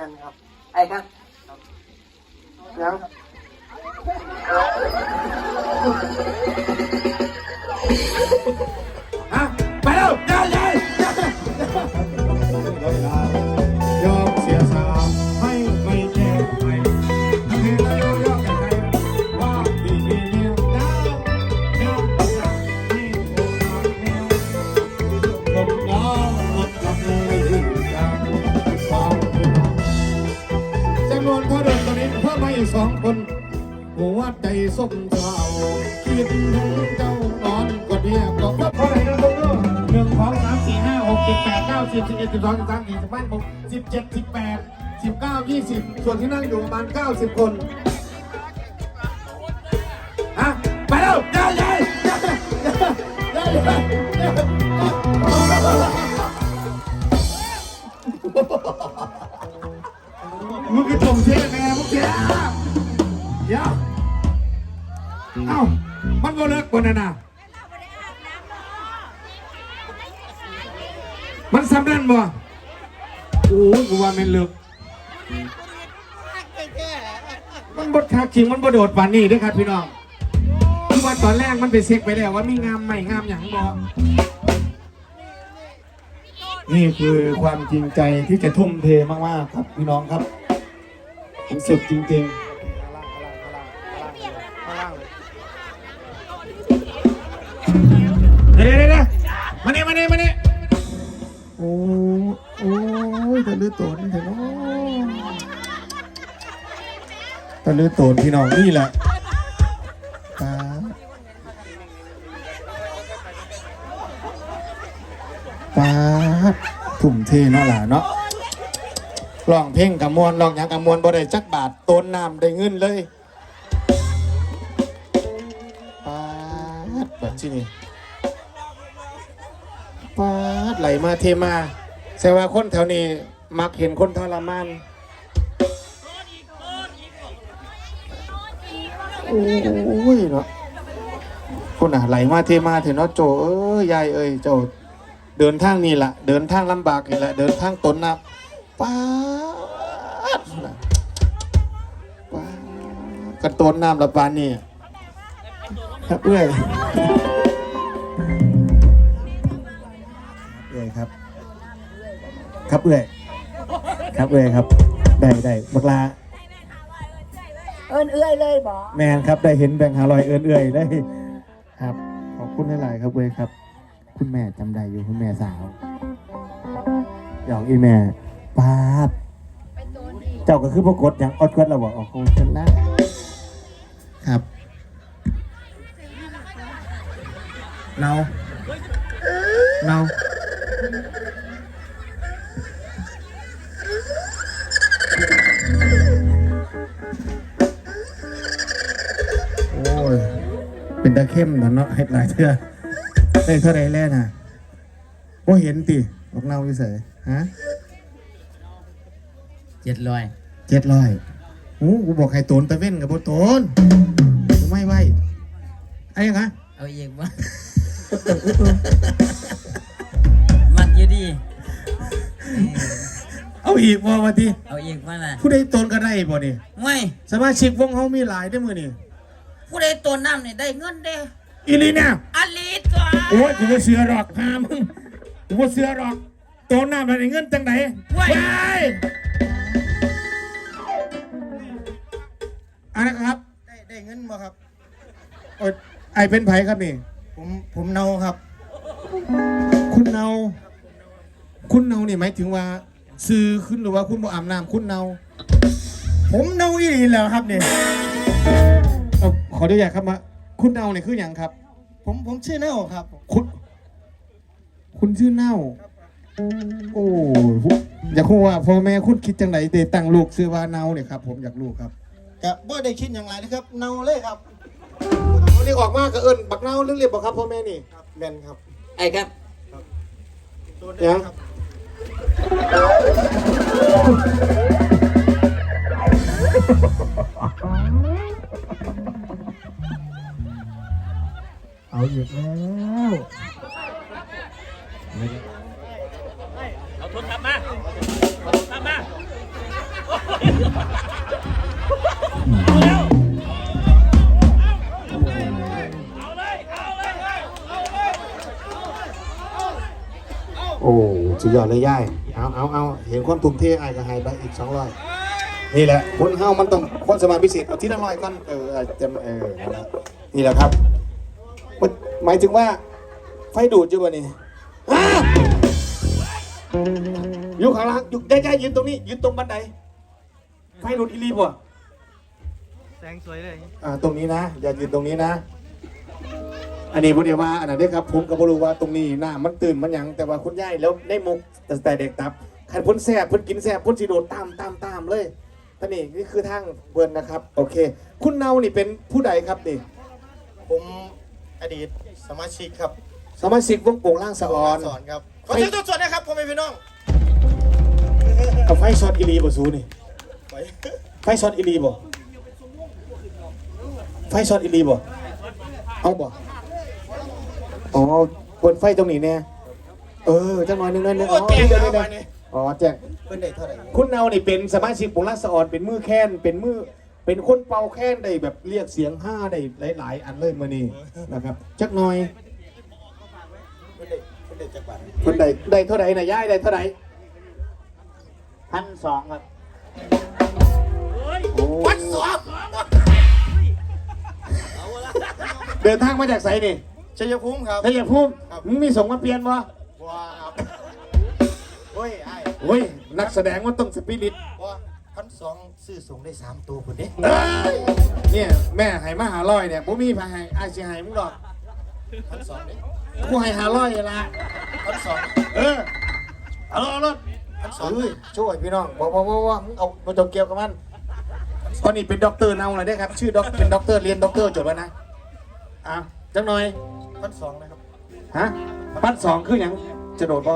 นั่นครับ ไอ้ครับยัง เจ้านอนกดเรียกก็เท่าไหร่นะลูกเนอะหนึ่งสองสามสี่ห้าหกเจ็ดแปดเก้าสิบสิบเอ็ดสิบสองสิบสามสิบสี่สิบห้าสิบหกสิบเจ็ดสิบแปดสิบเก้ายี่สิบส่วนที่นั่งอยู่ประมาณเก้าสิบคนฮะไปแล้วยายยายมึง โอ้ยกูว่ามันเลิกมันบดคักจริงมันบดโดดป่านนี้เด้วยครับพี่น้องคือว่าตอนแรกมันไปเช็คไปแล้วว่ามีงามไม่งามอย่างบ่นี่คือความจริงใจที่จะทุ่มเทมากๆครับพี่น้องครับมันสุดจริงๆเดี๋ยวเดี๋ยวเดี๋ยวมาเนี่ยมาเนี่ยมาเนี่ยโอ้ะลือโตนเถอะเนาะตะลือโตนพี่น้องนี่แหละตาปาดถุ่มเทเนาะหล่ะเนาะร้องเพลงกับมวลร้องหยังกับมวลบ่ได้จักบาทโตนน้ำได้เงินเลยปาดแบบที่นี่ปาดไหลมาเทมาแสดงว่าคนแถวนี้ มักเห็นคนทรมานโอ้ยเนาะคนอะไหลมาเทมาเถอะเนาะโจเอ้ยยายเอ้ยเจ้าเดินทางนี่แหละเดินทางลำบากนี่แหละเดินทางตนนะปาดน่ะปากันตนน้ำละปานนี่ครับเอ้ยเอ้ยครับ ครับเอ้ย ครับเอ้ยครับ ได้ได้บักลาเอินเอื้อยเลยบอแมนครับได้เห็นแบ่งหาลอยเอินเอ้ยได้ครับ ขอบคุณหลายๆครับเอ้ยครับ คุณแม่จำได้อยู่คุณแม่สาวหยอกอีแม่ปาดเจ้าก็คือปรากฏอย่างอดกดเราบอกออกโคชนะครับเนา เป็นตะเข้มนะเนาะเฮ็ดหลายเทื่อได้เท่าไรแล้วน่ะว่าเห็นติบอกเนาอยู่เสยฮะเจ็ดร้อยเจ็ดร้อยโอ้กูบอกให้โตนตะเว้นกับโบโตนกูไม่ไหวไอ้ยังไงเอาอีกวะมันอยู่ดี เอาอีกบ่วันที่เอาอีกวะน่ะผู้ใดโตนก็ได้บ่นี่ไม่สมาชิกวงเขามีหลายได้อมือนี่ ผู้ใดตัวน้ำเนี่ยได้เงินเด้อีลีน่าอลิตตัวโอ้ยกูบ่เสือหรอกพามึงกูบ่เสือหรอกโตนหน้ามันได้เงินจังไหนว้ายว้ายอันนั้นครับ ได้ได้เงินบ่ครับโอ้ยไอเป็นไผครับนี่ ผมผมเนาครับ คุณเนา คุณเนานี่หมายถึงว่า ซื้อขึ้นหรือว่าคุณบ่อาบน้ำคุณเนา ผมเนาอีหลีแล้วครับเนี่ยเอ่อขออนุญาตครับมาคุณเนาเนี่ยคืออย่างครับ ผมผมชื่อเนาครับคุณ คุณชื่อเน่า โอ้ยอยากรู้ว่าพ่อแม่คุณคิดจังไหนเดตั้งลูกซื้อว่าเนาเนี่ยครับผมอยากรู้ครับกับบ่ได้คิดอย่างไรนะครับ เนาเลยครับวันนี้ออกมาก็เอิญบักเน่าเรื่องเรียบบอกครับพ่อแม่นี่ครับแม่นครับไอ้ครับโดนยังครับ เอาอีกแล้วเอาโทรศัพท์มาเอาโทรศัพท์มาโอ้สุดยอดเลยย่าย เอาเอาเอาเห็นคนทุ่มเทไอ้ก็ให้ไปอีกสองร้อยนี่แหละ คนเฮามันต้องคนสมาธิพิเศษเอาที่ละร้อยก่อนเอออาจจะเออนั่นแหละนี่แหละครับ มันหมายถึงว่า ไฟดูดอยู่วะนี่อ้าอยู่ข้างล่างอยู่ได้ได้ยืนตรงนี้ ยืนตรงบันได ไฟดูดอีรีบ่แสงสวยเลยอ่าตรงนี้นะ อย่ายืนตรงนี้นะ อันนี้พูดเดียวว่าอันนั้นเด้อครับ ผมก็บ่รู้ว่าตรงนี้หน้ามันตื่นมันหยังแต่ว่าคุณยายแล้วได้มุกแต่แต่เด็กตับคันพ้นแสบพ้นกินแสบพ้นสิโดดตามตามตามเลยท่านนี่นี่คือทางเบิร์นนะครับ โอเค คุณเนานี่เป็นผู้ใดครับนี่ผม อดีตสมาชิกครับสมาชิกวงโป่งล่างสะออนสอนครับขอเชิญทุกส่วนนะครับพ่อแม่พี่น้องกับไฟช็อตอีรีบ่ซูนี่ไปไฟช็อตอีรีบ่ไฟช็อตอีรีบ่เอาบ่อ๋อเปิดไฟตรงนี้แน่เออจังหน่อยหนึงหน่อยหนึงโอ้อ๋อแจกเดี๋ยวแล้เดี๋วยวมาเดี๋ยวเนี่ยอ๋อแจ้งเพิ่นได้เท่าไหร่คุณเนานี่เป็นสมาชิกวงราชออนเป็นมือแค้นเป็นมือ เป็นคนเป่าแค้นได้แบบเรียกเสียงห้าได้หลาย ๆ อันเลยมื่อนี้นะครับ จักหน่อยเพิ่นได้เพิ่นได้จักบาทคนใดได้เท่าไหร่นะย่ายได้เท่าไหร่พันสองครับโอ้วัดสอบเดินทางมาจากไสนี่ชัยภูมิครับชัยภูมิครับมึงมีส่งมาเปลี่ยนบ่ว้าครับโอ้ยไอ้โอ้ยนักแสดงมันต้องสปิริตว่าพัน สองซื้อส่งได้สามตัวพุ่นเด้เอ้ยเนี่ยแม่ให้มาหาร้อยเนี่ยผมมีพาให้ไอ้ายสิให้มึงดอกพันสองเด้กูให้หาร้อยละพันสองเออเอาเอารถพันสองเอ้ยช่วยพี่น้องบอกบอกบอกว่ามึงเอาตัวจงเกี่ยวกับมันตอนนี้เป็นด็อกเตอร์เนาเลยได้อครับ ชื่อด็อกเป็นด็อกเตอร์เรียนด็อกเตอร์จบแล้วนะอะจังหน่อยพันสองนะครับฮะพันสองคืออย่างจะโดดบ่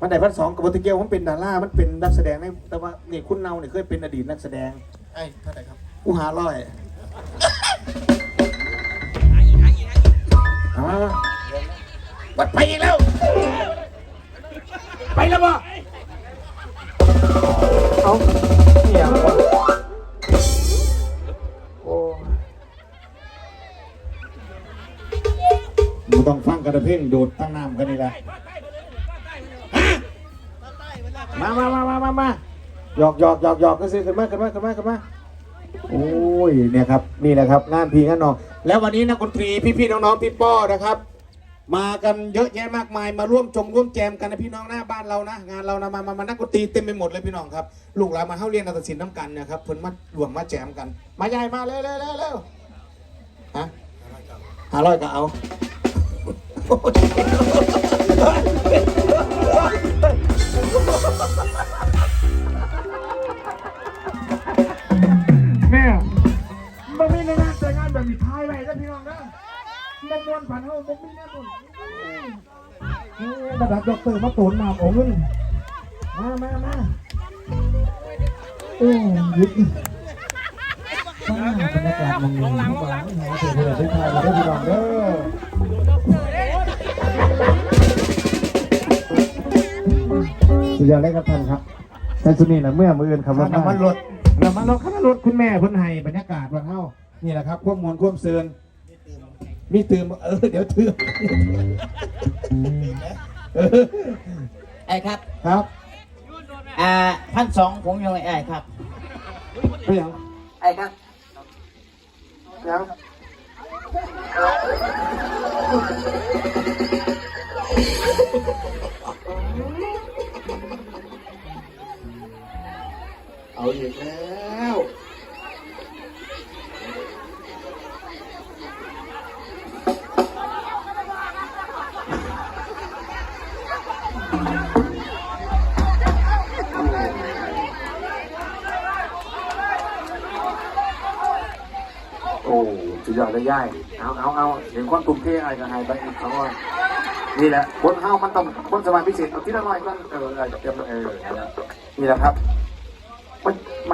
มันได้พันสองมันได้พันสองกับโบติเกียวมันเป็นดารามันเป็นนักแสดงในแต่ว่านี่คุณเนาเนี่ยเคยเป็นอดีตนักแสดงไอ้เท่าไหร่ครับกูหาร้อยเอามาบัดไปอีกแล้ว ไปแล้วบ่เอาเหี้ยวะโอ้มึงต้องฟังกระเพงโดดตั้งน้ำกันนี่แหละ มามามามามามาหยอกหยอกหยอกหยอกกันสิขึ้นมาขึ้นมาขึ้นมาขึ้นมาโอ้ยเนี่ยครับนี่แหละครับงานพีงานน้องแล้ววันนี้นักดนตรีพี่ๆน้องๆพี่ป้อนะครับ มากันเยอะแยะมากมายมาร่วมจงร่วมแจมกันนะพี่น้องหน้าบ้านเรานะงานเรานะมามามานักดนตรีเต็มไปหมดเลยพี่น้องครับลูกหลานมาเข้าเรียนนาฏศิลป์น้ำกันนะครับเพิ่นมารวมมาแจมกัน มาใหญ่มาเร็วเร็วเร็วเร็วฮะห้าร้อยก็เอา แม่มันมีในงานแต่งงานแบบมีทายไว้นะพี่น้องนะมันมวนผ่านเฮามันมีแน่นอนระดับด็อกเตอร์มาโตนมาของเงินมามามาโอ้หยุดมาบรรยากาศมันมีทุกวันหาเจอเพื่อนที่ไทยมาได้พี่น้องเด้อ ดยอดเลยครับท่านครับแต่สุดนี้นะเมื่อมืออื่นขับรถน้ำมันรถน้ำมันรถขับรถคุณแม่เพิ่นให้บรรยากาศวันเฮานี่แหละครับควบมวลควบเซินมีตื่มเออเดี๋ยวตื่มเออไอ้ครับครับอ่าพันสองผมยังไงไอ้ครับเรื่องไอ้ครับเรื่อง เอาอีกแล้วโอ้สุดยอดเลยย่ายเอาเอาเอาเห็นคนกลุ่มเทอะไอ้กับไฮไปอีกสองร้อยนี่แหละคนเฮามันต้องคนสมาธิพิเศษเอาที่ละร้อยก่อนเออเออเตรียมเออนี่แหละครับ my, my